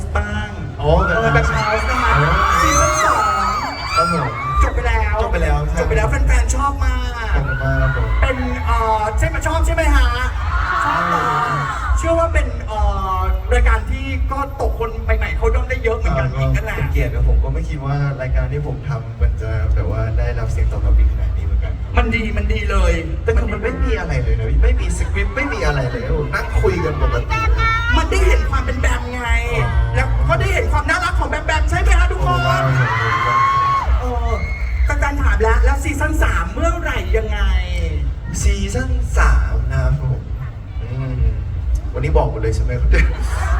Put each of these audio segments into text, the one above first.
ส์บ้างอ๋อเออแบ็คเฮาส์นะคะอ๋อ ซีซั่นสองครับผม จบไปแล้วจบไปแล้วใช่ จบไปแล้วแฟนๆชอบมาก ขอบคุณมากครับผม เป็นเอ่อใช่ไหมชอบใช่ไหมฮะชอบมากเชื่อว่าเป็นเอ่อรายการที่ก็ตกคนใหม่ๆเขาย่อมได้เยอะเหมือนกันอีกนั่นแหละ เป็นเกียรติครับผมก็ไม่คิดว่ารายการที่ผมทำมันจะแบบว่าได้รับเสียงตอบรับดีขนาดนี้เหมือนกันมันดีมันดีเลยแต่คือมันไม่มีอะไรเลยนะพี่ไม่มีสคริปต์ไม่มีอะไรเลยครับผมนั่งคุยกันปกตินะมันได้เห็น ซีซั่นสามนะครับผมอืมวันนี้บอกหมดเลยใช่ไหมครับ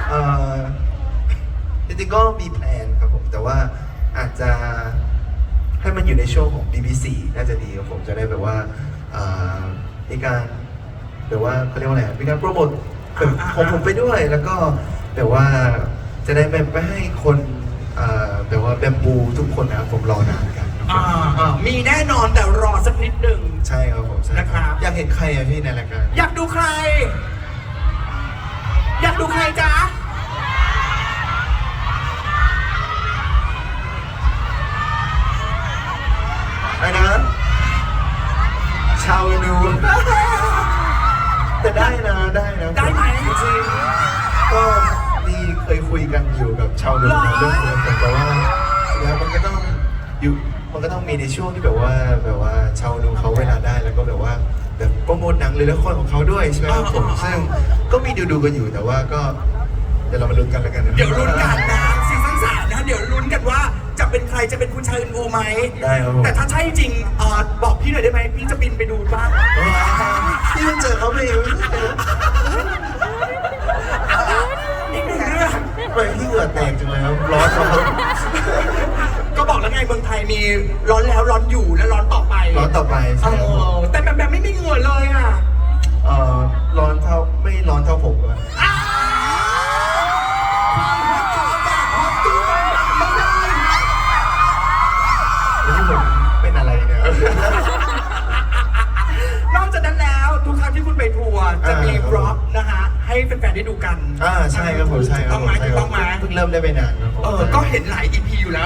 เอ่อจริงๆก็มีแพลนครับผมแต่ว่าอาจจะให้มันอยู่ในช่วงของ BBC น่าจะดีครับผมจะได้แบบว่าเอ่อมีการแบบว่าเขาเรียกว่าอะไรอะมีการโปรโมทแบบอ่าของผมไปด้วยแล้วก็แบบว่าจะได้แบบไม่ให้คนเอ่อแบบว่าแบมบูทุกคนนะครับผมรอนานกันครับผมอ่าอ่ามีแน่นอนแต่รอสักนิดหนึ่งใช่ครับผมใช่นะครับอยากเห็นใครอะพี่ในรายการอยากดูใคร อยากดูใครจ๊ะไอ้นะชาวนูแต่ได้นะได้นะได้ไหมจริงๆก็มีเคยคุยกันอยู่กับชาวนูหรอนะเรื่องนี้แต่ว่าแล้วมันก็ต้องอยู่ มันก็ต้องมีในช่วงที่แบบว่าแบบว่าชาวนูเขาเวลาได้แล้วก็แบบว่าแบบโปรโมทหนังหรือละครของเขาด้วยใช่ไหมครับผมซึ่งก็มีดูดูๆกันอยู่แต่ว่าก็เดี๋ยวเรามาลุ้นกันแล้วกันนะ เดี๋ยวลุ้นกันนะซีซั่นสามนะเดี๋ยวลุ้นกันว่าจะเป็นใครจะเป็นคุณชายอึนอูไหมได้ครับผม แต่ถ้าใช่จริงเอ่อบอกพี่หน่อยได้ไหมพี่จะบินไปดูบ้าง ที่มันเจอเขาไปเองอีกหนึ่งเรื่องทำไมที่เหงื่อแตกจังเลยครับร้อนครับก็บอก แล้วไงเมืองไทยมีร้อนแล้วร้อนอยู่และร้อนต่อไปร้อนต่อไปเอใช่ครับผมอแต่แบบแบบไม่มีเหงื่อเลยอะเอ่อร้อนเท่าไม่ร้อนเท่าผมอะอ้าวความฮอตของแบบฮอตตู้มันดังเลยแล้วที่ผมเป็นอะไรเนี่ย นอกจากนั้นแล้วทุกครั้งที่คุณไปทัวร์จะมีอ่าครับบล็อกนะฮะให้แฟนๆได้ดูกันอ่าใช่ครับผมใช่ครับต้องผมไหมใช่ถูกครัต้บองไหมเพิ่งเริ่มได้ไม่นานครับผม เออก็เห็นหลาย EP อยู่แล้ว